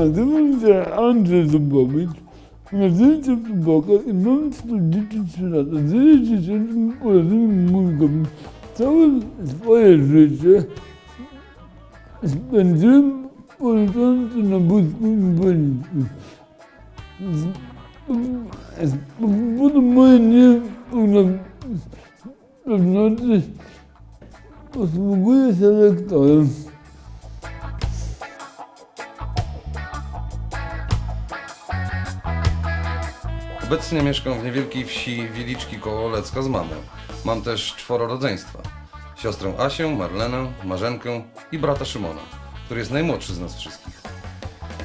подумайте, Андрей Зубович, Назовите Зубака и нам судите сюда. Назовите этим молодым мужиком. Целое свое жизнь спендим полтонца на будскую больницу. Буду мы не узнать, послугуюсь электором. Obecnie mieszkam w niewielkiej wsi Wieliczki koło z mamą. Mam też czworo rodzeństwa. Siostrę Asię, Marlenę, Marzenkę i brata Szymona, który jest najmłodszy z nas wszystkich.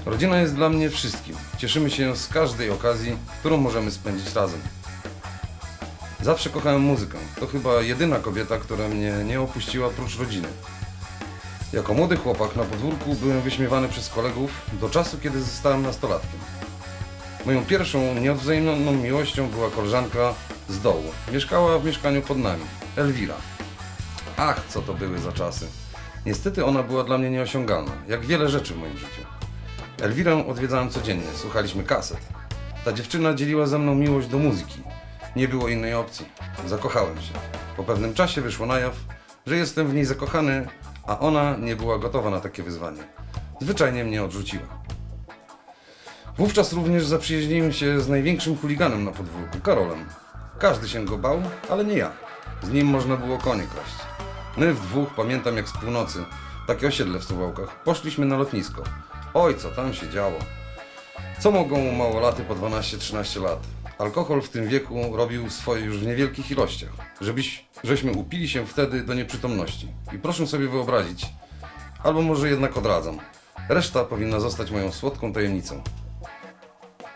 Rodzina jest dla mnie wszystkim. Cieszymy się z każdej okazji, którą możemy spędzić razem. Zawsze kochałem muzykę. To chyba jedyna kobieta, która mnie nie opuściła prócz rodziny. Jako młody chłopak na podwórku byłem wyśmiewany przez kolegów do czasu, kiedy zostałem nastolatkiem. Moją pierwszą nieodwzajemnioną miłością była koleżanka z dołu. Mieszkała w mieszkaniu pod nami, Elwira. Ach, co to były za czasy. Niestety ona była dla mnie nieosiągalna, jak wiele rzeczy w moim życiu. Elwirę odwiedzałem codziennie, słuchaliśmy kaset. Ta dziewczyna dzieliła ze mną miłość do muzyki. Nie było innej opcji. Zakochałem się. Po pewnym czasie wyszło na jaw, że jestem w niej zakochany, a ona nie była gotowa na takie wyzwanie. Zwyczajnie mnie odrzuciła. Wówczas również zaprzyjaźniłem się z największym chuliganem na podwórku, Karolem. Każdy się go bał, ale nie ja. Z nim można było konie kraść. My w dwóch, pamiętam jak z północy, takie osiedle w Suwałkach, poszliśmy na lotnisko. Oj, co tam się działo. Co mogą małolaty po 12-13 lat? Alkohol w tym wieku robił swoje już w niewielkich ilościach, żebyś, żeśmy upili się wtedy do nieprzytomności. I proszę sobie wyobrazić, albo może jednak odradzam, reszta powinna zostać moją słodką tajemnicą.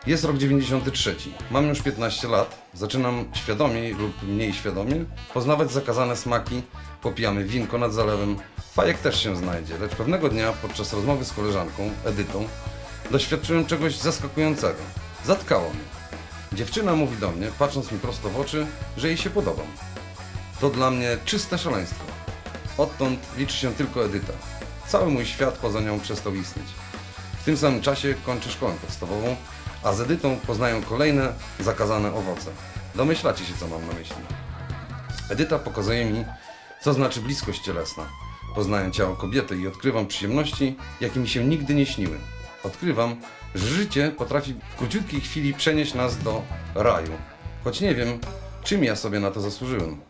Jest rok 93. Mam już 15 lat. Zaczynam świadomie lub mniej świadomie poznawać zakazane smaki. Popijamy winko nad zalewem. Fajek też się znajdzie, lecz pewnego dnia podczas rozmowy z koleżanką, Edytą, doświadczyłem czegoś zaskakującego. Zatkało mnie. Dziewczyna mówi do mnie, patrząc mi prosto w oczy, że jej się podobam. To dla mnie czyste szaleństwo. Odtąd liczy się tylko Edyta. Cały mój świat poza nią przestał istnieć. W tym samym czasie kończę szkołę podstawową, a z Edytą poznają kolejne zakazane owoce. Domyślacie się, co mam na myśli. Edyta pokazuje mi, co znaczy bliskość cielesna. Poznaję ciało kobiety i odkrywam przyjemności, jakie mi się nigdy nie śniły. Odkrywam, że życie potrafi w króciutkiej chwili przenieść nas do raju. Choć nie wiem, czym ja sobie na to zasłużyłem.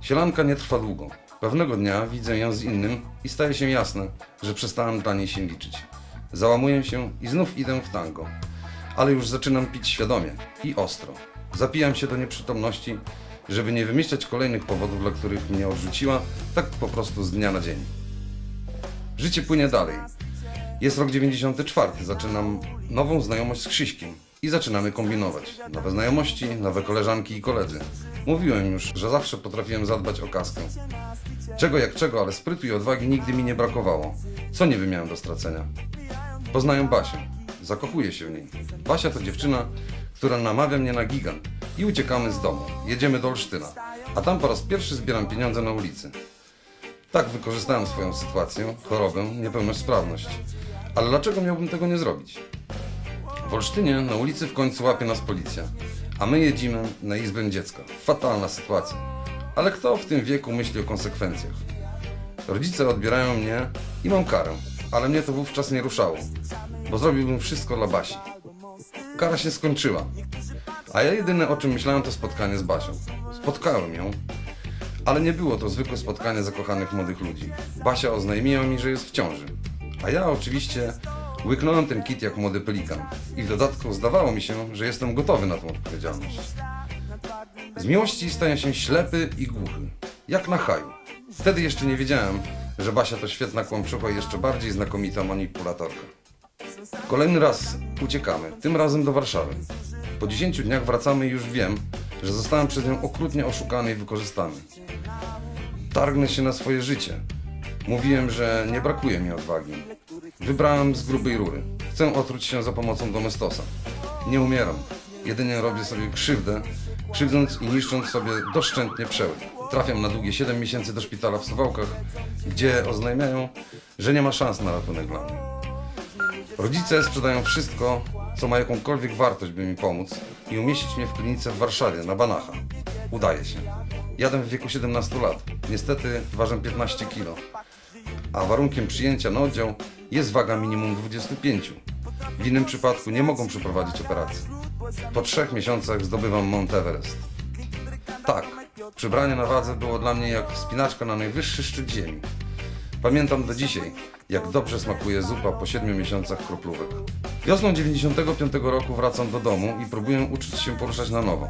Sielanka nie trwa długo. Pewnego dnia widzę ją z innym i staje się jasne, że przestałem dla niej się liczyć. Załamuję się i znów idę w tango. Ale już zaczynam pić świadomie i ostro. Zapijam się do nieprzytomności, żeby nie wymyślać kolejnych powodów, dla których mnie odrzuciła, tak po prostu z dnia na dzień. Życie płynie dalej. Jest rok 94, zaczynam nową znajomość z Krzyśkiem i zaczynamy kombinować. Nowe znajomości, nowe koleżanki i koledzy. Mówiłem już, że zawsze potrafiłem zadbać o kaskę. Czego jak czego, ale sprytu i odwagi nigdy mi nie brakowało. Co niby miałem do stracenia? Poznaję Basię. Zakochuję się w niej. Basia to dziewczyna, która namawia mnie na gigant i uciekamy z domu. Jedziemy do Olsztyna, a tam po raz pierwszy zbieram pieniądze na ulicy. Tak wykorzystałem swoją sytuację, chorobę, niepełnosprawność. Ale dlaczego miałbym tego nie zrobić? W Olsztynie na ulicy w końcu łapie nas policja, a my jedziemy na izbę dziecka. Fatalna sytuacja. Ale kto w tym wieku myśli o konsekwencjach? Rodzice odbierają mnie i mam karę, ale mnie to wówczas nie ruszało, bo zrobiłbym wszystko dla Basi. Kara się skończyła, a ja jedyne o czym myślałem to spotkanie z Basią. Spotkałem ją, ale nie było to zwykłe spotkanie zakochanych młodych ludzi. Basia oznajmiła mi, że jest w ciąży, a ja oczywiście łyknąłem ten kit jak młody pelikan i w dodatku zdawało mi się, że jestem gotowy na tą odpowiedzialność. Z miłości staję się ślepy i głuchy, jak na haju. Wtedy jeszcze nie wiedziałem, że Basia to świetna kłamczucha i jeszcze bardziej znakomita manipulatorka. Kolejny raz uciekamy, tym razem do Warszawy. Po 10 dniach wracamy i już wiem, że zostałem przez nią okrutnie oszukany i wykorzystany. Targnę się na swoje życie. Mówiłem, że nie brakuje mi odwagi. Wybrałem z grubej rury. Chcę otruć się za pomocą domestosa. Nie umieram. Jedynie robię sobie krzywdę, krzywdząc i niszcząc sobie doszczętnie przełyk. Trafiam na długie 7 miesięcy do szpitala w Suwałkach, gdzie oznajmiają, że nie ma szans na ratunek dla mnie. Rodzice sprzedają wszystko, co ma jakąkolwiek wartość, by mi pomóc i umieścić mnie w klinice w Warszawie, na Banacha. Udaje się. Jadę w wieku 17 lat. Niestety ważę 15 kg. A warunkiem przyjęcia na oddział jest waga minimum 25. W innym przypadku nie mogą przeprowadzić operacji. Po trzech miesiącach zdobywam Mount Everest. Tak, przybranie na wadze było dla mnie jak wspinaczka na najwyższy szczyt ziemi. Pamiętam do dzisiaj, jak dobrze smakuje zupa po 7 miesiącach kroplówek. Wiosną 95 roku wracam do domu i próbuję uczyć się poruszać na nowo.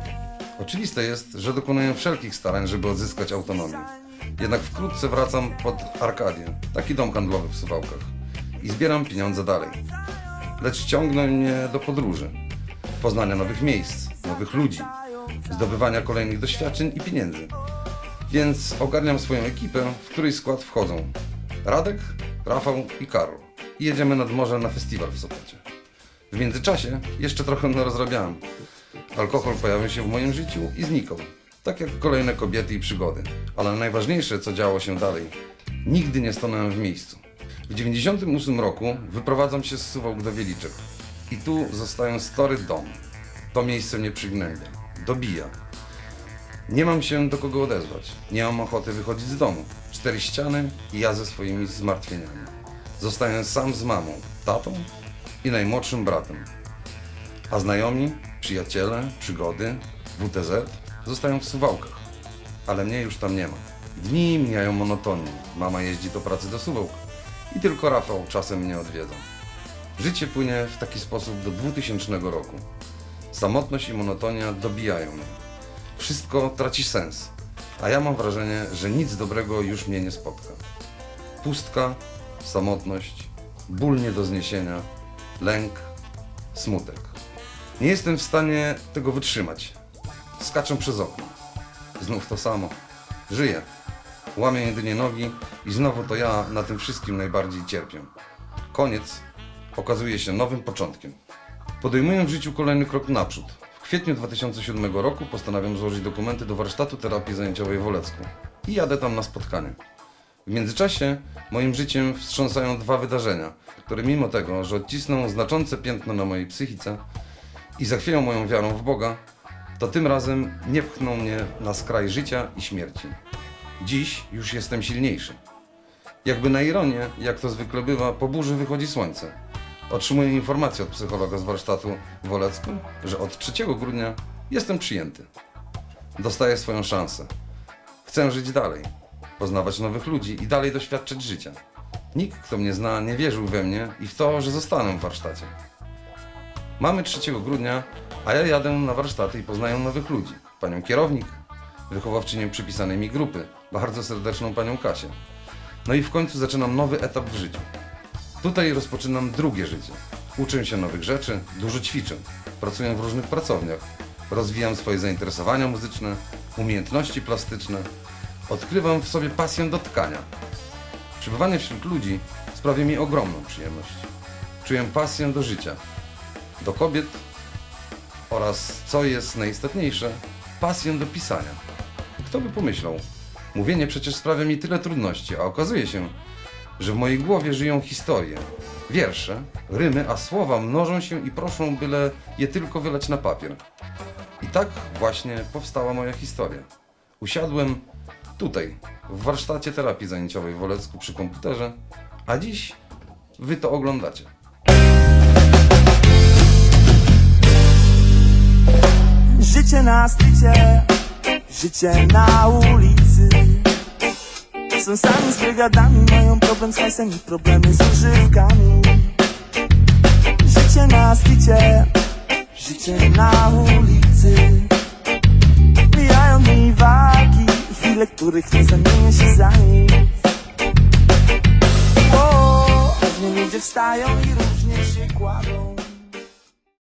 Oczywiste jest, że dokonuję wszelkich starań, żeby odzyskać autonomię. Jednak wkrótce wracam pod Arkadię, taki dom handlowy w Suwałkach i zbieram pieniądze dalej. Lecz ciągną mnie do podróży, poznania nowych miejsc, nowych ludzi, zdobywania kolejnych doświadczeń i pieniędzy. Więc ogarniam swoją ekipę, w której skład wchodzą Radek, Rafał i Karol. I jedziemy nad morze na festiwal w Sopocie. W międzyczasie jeszcze trochę narozrabiałem. Alkohol pojawił się w moim życiu i znikał. Tak jak kolejne kobiety i przygody. Ale najważniejsze, co działo się dalej. Nigdy nie stanąłem w miejscu. W 98 roku wyprowadzam się z Suwałk do Wieliczek. I tu zostaję story dom. To miejsce mnie przygnębia. Dobija. Nie mam się do kogo odezwać. Nie mam ochoty wychodzić z domu. Cztery ściany i ja ze swoimi zmartwieniami. Zostaję sam z mamą, tatą i najmłodszym bratem. A znajomi, przyjaciele, przygody, WTZ zostają w Suwałkach. Ale mnie już tam nie ma. Dni mijają monotonnie. Mama jeździ do pracy do Suwałk. I tylko Rafał czasem mnie odwiedza. Życie płynie w taki sposób do 2000 roku. Samotność i monotonia dobijają mnie. Wszystko traci sens, a ja mam wrażenie, że nic dobrego już mnie nie spotka. Pustka, samotność, ból nie do zniesienia, lęk, smutek. Nie jestem w stanie tego wytrzymać. Skaczę przez okno. Znów to samo. Żyję. Łamię jedynie nogi i znowu to ja na tym wszystkim najbardziej cierpię. Koniec okazuje się nowym początkiem. Podejmuję w życiu kolejny krok naprzód. Kwietniu 2007 roku postanawiam złożyć dokumenty do warsztatu terapii zajęciowej w Olecku i jadę tam na spotkanie. W międzyczasie moim życiem wstrząsają dwa wydarzenia, które mimo tego, że odcisną znaczące piętno na mojej psychice i zachwieją moją wiarą w Boga, to tym razem nie pchną mnie na skraj życia i śmierci. Dziś już jestem silniejszy. Jakby na ironię, jak to zwykle bywa, po burzy wychodzi słońce. Otrzymuję informację od psychologa z warsztatu w Olecku, że od 3 grudnia jestem przyjęty. Dostaję swoją szansę. Chcę żyć dalej, poznawać nowych ludzi i dalej doświadczać życia. Nikt, kto mnie zna, nie wierzył we mnie i w to, że zostanę w warsztacie. Mamy 3 grudnia, a ja jadę na warsztaty i poznaję nowych ludzi. Panią kierownik, wychowawczynię przypisanej mi grupy, bardzo serdeczną panią Kasię. No i w końcu zaczynam nowy etap w życiu. Tutaj rozpoczynam drugie życie. Uczę się nowych rzeczy, dużo ćwiczę. Pracuję w różnych pracowniach. Rozwijam swoje zainteresowania muzyczne, umiejętności plastyczne. Odkrywam w sobie pasję do tkania. Przebywanie wśród ludzi sprawia mi ogromną przyjemność. Czuję pasję do życia, do kobiet oraz, co jest najistotniejsze, pasję do pisania. Kto by pomyślał? Mówienie przecież sprawia mi tyle trudności, a okazuje się, że w mojej głowie żyją historie, wiersze, rymy, a słowa mnożą się i proszą, byle je tylko wylać na papier. I tak właśnie powstała moja historia. Usiadłem tutaj, w warsztacie terapii zajęciowej w Olecku przy komputerze, a dziś wy to oglądacie. Życie na stycie, życie na ulicy Są sami z brygadami, mają problem z hajsem i problemy z używkami. Życie na stycie, życie na ulicy. Mijają dni walki, chwile, których nie zamienię się za nic. Pewnie ludzie wstają i różni